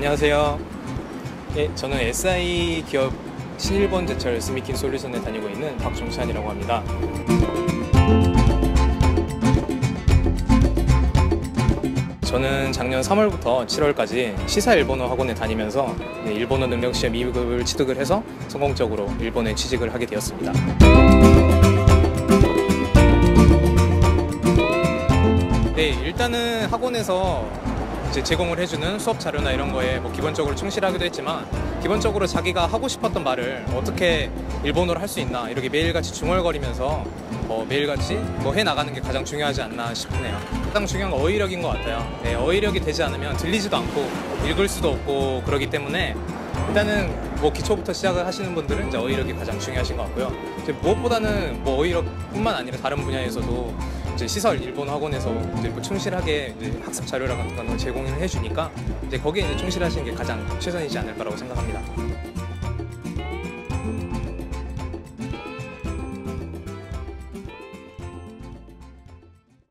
안녕하세요. 예, 저는 SI 기업 신일본 제철 스미킹 솔루션에 다니고 있는 박종찬이라고 합니다. 저는 작년 3월부터 7월까지 시사 일본어 학원에 다니면서 네, 일본어 능력 시험 2급을 취득을 해서 성공적으로 일본에 취직을 하게 되었습니다. 네, 일단은 학원에서 이제 제공을 해주는 수업 자료나 이런 거에 뭐 기본적으로 충실하기도 했지만 기본적으로 자기가 하고 싶었던 말을 어떻게 일본어로 할 수 있나 이렇게 매일같이 중얼거리면서 뭐 매일같이 뭐 해 나가는 게 가장 중요하지 않나 싶네요. 가장 중요한 건 어휘력인 것 같아요. 네, 어휘력이 되지 않으면 들리지도 않고 읽을 수도 없고 그러기 때문에 일단은 뭐 기초부터 시작을 하시는 분들은 이제 어휘력이 가장 중요하신 것 같고요. 무엇보다는 뭐 어휘력뿐만 아니라 다른 분야에서도 이제 시설 일본 학원에서 이제 뭐 충실하게 이제 학습 자료라 같은 걸 제공을 해주니까 이제 거기에 충실하시는 게 가장 최선이지 않을까라고 생각합니다.